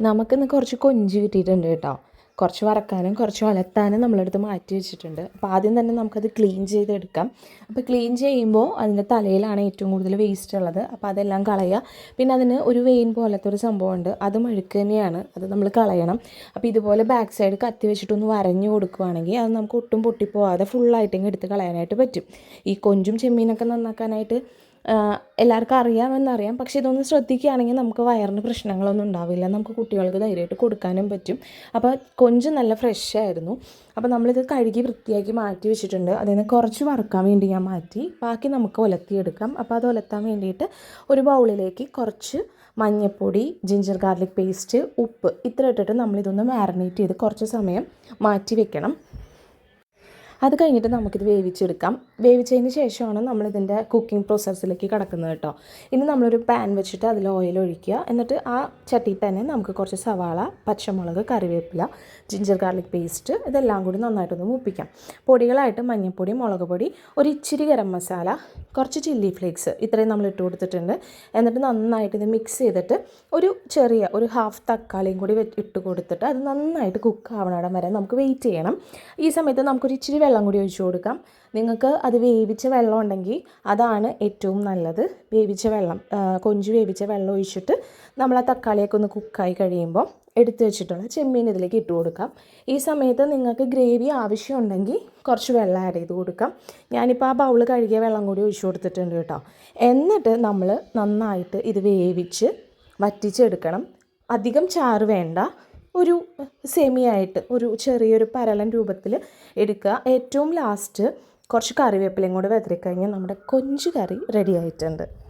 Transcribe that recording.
നമുക്കിന്ന് കുറച്ച് കൊഞ്ച് കിട്ടിയിട്ടുണ്ട് കേട്ടോ. കുറച്ച് വറക്കാനും കുറച്ച് ഉലത്താനും നമ്മളെടുത്ത് മാറ്റി വെച്ചിട്ടുണ്ട്. അപ്പോൾ ആദ്യം തന്നെ നമുക്കത് ക്ലീൻ ചെയ്തെടുക്കാം. അപ്പോൾ ക്ലീൻ ചെയ്യുമ്പോൾ അതിന്റെ തലയിലാണ് ഏറ്റവും കൂടുതൽ വേസ്റ്റ് ഉള്ളത്. അപ്പോൾ അതെല്ലാം കളയുക. പിന്നെ അതിന് ഒരു വെയിൻ പോലത്തെ ഒരു സംഭവമുണ്ട്. അത് മഴുക്ക് തന്നെയാണ്. അത് നമ്മൾ കളയണം. അപ്പോൾ ഇതുപോലെ ബാക്ക് സൈഡ് കത്തി വെച്ചിട്ടൊന്ന് വരഞ്ഞു കൊടുക്കുവാണെങ്കിൽ അത് നമുക്ക് ഒട്ടും പൊട്ടിപ്പോവാതെ ഫുള്ളായിട്ടെങ്കിൽ എടുത്ത് കളയാനായിട്ട് പറ്റും. ഈ കൊഞ്ചും ചെമ്മീനൊക്കെ നന്നാക്കാനായിട്ട് എല്ലാവർക്കും അറിയാമെന്നറിയാം. പക്ഷേ ഇതൊന്ന് ശ്രദ്ധിക്കുകയാണെങ്കിൽ നമുക്ക് വയറിന് പ്രശ്നങ്ങളൊന്നും ഉണ്ടാവില്ല. നമുക്ക് കുട്ടികൾക്ക് ധൈര്യമായിട്ട് കൊടുക്കാനും പറ്റും. അപ്പോൾ കൊഞ്ച് നല്ല ഫ്രഷ് ആയിരുന്നു. അപ്പോൾ നമ്മളിത് കഴുകി വൃത്തിയാക്കി മാറ്റി വെച്ചിട്ടുണ്ട്. അതിൽ നിന്ന് കുറച്ച് വറുക്കാൻ വേണ്ടി ഞാൻ മാറ്റി. ബാക്കി നമുക്ക് ഉലത്തിയെടുക്കാം. അപ്പോൾ അത് ഉലത്താൻ വേണ്ടിയിട്ട് ഒരു ബൗളിലേക്ക് കുറച്ച് മഞ്ഞൾപ്പൊടി ജിഞ്ചർ ഗാർലിക് പേസ്റ്റ് ഉപ്പ് ഇത്ര ഇട്ടിട്ട് നമ്മളിതൊന്ന് മാറിനേറ്റ് ചെയ്ത് കുറച്ച് സമയം മാറ്റി വെക്കണം. അത് കഴിഞ്ഞിട്ട് നമുക്കിത് വേവിച്ചെടുക്കാം. വേവിച്ചതിന് ശേഷമാണ് നമ്മളിതിന്റെ കുക്കിംഗ് പ്രോസസ്സിലേക്ക് കിടക്കുന്നത് കേട്ടോ. ഇനി നമ്മളൊരു പാൻ വെച്ചിട്ട് അതിൽ ഓയിൽ ഒഴിക്കുക. എന്നിട്ട് ആ ചട്ടിയിൽ തന്നെ നമുക്ക് കുറച്ച് സവാള പച്ചമുളക് കറിവേപ്പില ജിഞ്ചർ ഗാർലിക് പേസ്റ്റ് ഇതെല്ലാം കൂടി നന്നായിട്ടൊന്ന് മൂപ്പിക്കാം. പൊടികളായിട്ട് മഞ്ഞൾപ്പൊടി മുളക് പൊടി ഒരു ഇച്ചിരി ഗരം മസാല കുറച്ച് ചില്ലി ഫ്ലേക്സ് ഇത്രയും നമ്മൾ ഇട്ട് കൊടുത്തിട്ടുണ്ട്. എന്നിട്ട് നന്നായിട്ട് ഇത് മിക്സ് ചെയ്തിട്ട് ഒരു ചെറിയ ഒരു ഹാഫ് തക്കാളിയും കൂടി ഇട്ട് കൊടുത്തിട്ട് അത് നന്നായിട്ട് കുക്ക് ആവണം വരെ നമുക്ക് വെയിറ്റ് ചെയ്യണം. ഈ സമയത്ത് നമുക്കൊരു ഇച്ചിരി വെള്ളം കൂടി ഒഴിച്ചു കൊടുക്കാം. നിങ്ങൾക്ക് അത് വേവിച്ച വെള്ളം ഉണ്ടെങ്കിൽ അതാണ് ഏറ്റവും നല്ലത്. വേവിച്ച വെള്ളം കൊഞ്ച് വേവിച്ച വെള്ളം ഒഴിച്ചിട്ട് നമ്മൾ ആ തക്കാളിയൊക്കെ ഒന്ന് കുക്കായി കഴിയുമ്പോൾ എടുത്തു വെച്ചിട്ടുള്ള ചെമ്മീൻ ഇതിലേക്ക് ഇട്ട് കൊടുക്കാം. ഈ സമയത്ത് നിങ്ങൾക്ക് ഗ്രേവി ആവശ്യമുണ്ടെങ്കിൽ കുറച്ച് വെള്ളം ആഡ് ചെയ്ത് കൊടുക്കാം. ഞാനിപ്പോൾ ആ ബൗൾ കഴുകിയ വെള്ളം കൂടി ഒഴിച്ചു കൊടുത്തിട്ടുണ്ട് കേട്ടോ. എന്നിട്ട് നമ്മൾ നന്നായിട്ട് ഇത് വേവിച്ച് വറ്റിച്ചെടുക്കണം. അധികം ചാറ് വേണ്ട. ഒരു സെമിയായിട്ട് ഒരു ചെറിയൊരു പരലൻ രൂപത്തിൽ എടുക്കുക. ഏറ്റവും ലാസ്റ്റ് കുറച്ച് കറിവേപ്പിലയും കൂടെ വെതറിക്കഴിഞ്ഞാൽ നമ്മുടെ കൊഞ്ച് കറി റെഡി ആയിട്ടുണ്ട്.